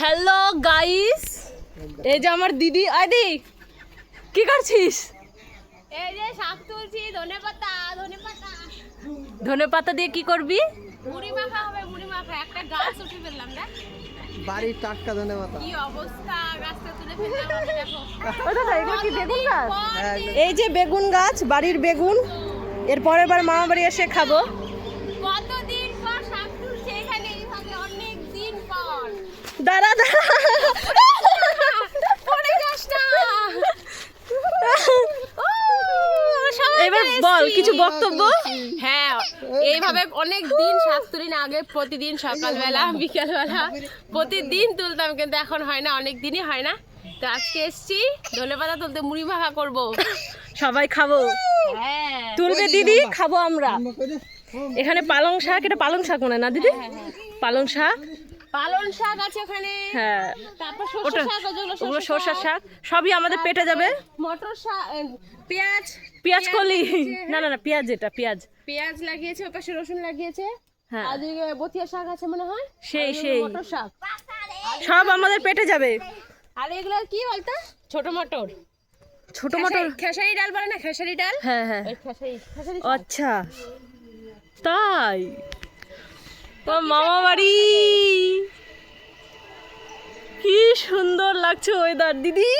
Hello guys এই যে আমার দিদি আদি কি করছিস? এই যে শাক তুলছি ধনে পাতা ধনে পাতা। ধনে পাতা দিয়ে কি করবি? মুড়ি মাখা হবে মুড়ি মাখা। একটা গাছ উঠে ফেললাম না বাড়ির টাটকা ধনে পাতা। কি অবস্থা গাছটা তুলে ফেললাম দেখো। ও দাদা কি বেগুন গাছ? হ্যাঁ, এই যে বেগুন গাছ বাড়ির বেগুন। এর পরের বার মামা বাড়ি এসে খাব। কতদিন দাঁড়া দাঁড়া। পড়ে যাস না। এবার বল কিছু বক্তব্য? হ্যাঁ এইভাবে অনেক দিন শাক তুলি না আগে প্রতিদিন সকালবেলা বিকালবেলা প্রতিদিন তুলতাম কিন্তু এখন হয় না অনেক দিনই হয় না। তো আজকে এসছি ধনে পাতা তুলতে মুড়ি মাখা করব। সবাই খাব। হ্যাঁ। তুলবে দিদি খাব আমরা। এখানে পালং শাক এটা পালং শাক মনে হয় না দিদি? পালং শাক? পালন শাক আছে ওখানে। হ্যাঁ। তারপর ওটা শাক ওগুলো সরষার শাক। সবই আমাদের পেটে যাবে। মটর শাক পেঁয়াজ। পেঁয়াজ কলি। না না না পেঁয়াজ এটা পেঁয়াজ। পেঁয়াজ লাগিয়েছে ওর পাশে রসুন লাগিয়েছে। হ্যাঁ। আর বতিয়া শাক আছে মনে হয়? সেই সেই। মটর শাক। সব আমাদের পেটে যাবে। আর এগুলো কি বলতো? ছোট মটর। ছোট মটর। খেসারি- ডাল বলে না? খেসারি ডাল? হ্যাঁ হ্যাঁ। আচ্ছা। তাই। মামা বাড়ি সুন্দর লাগছে ওয়েদার দিদি।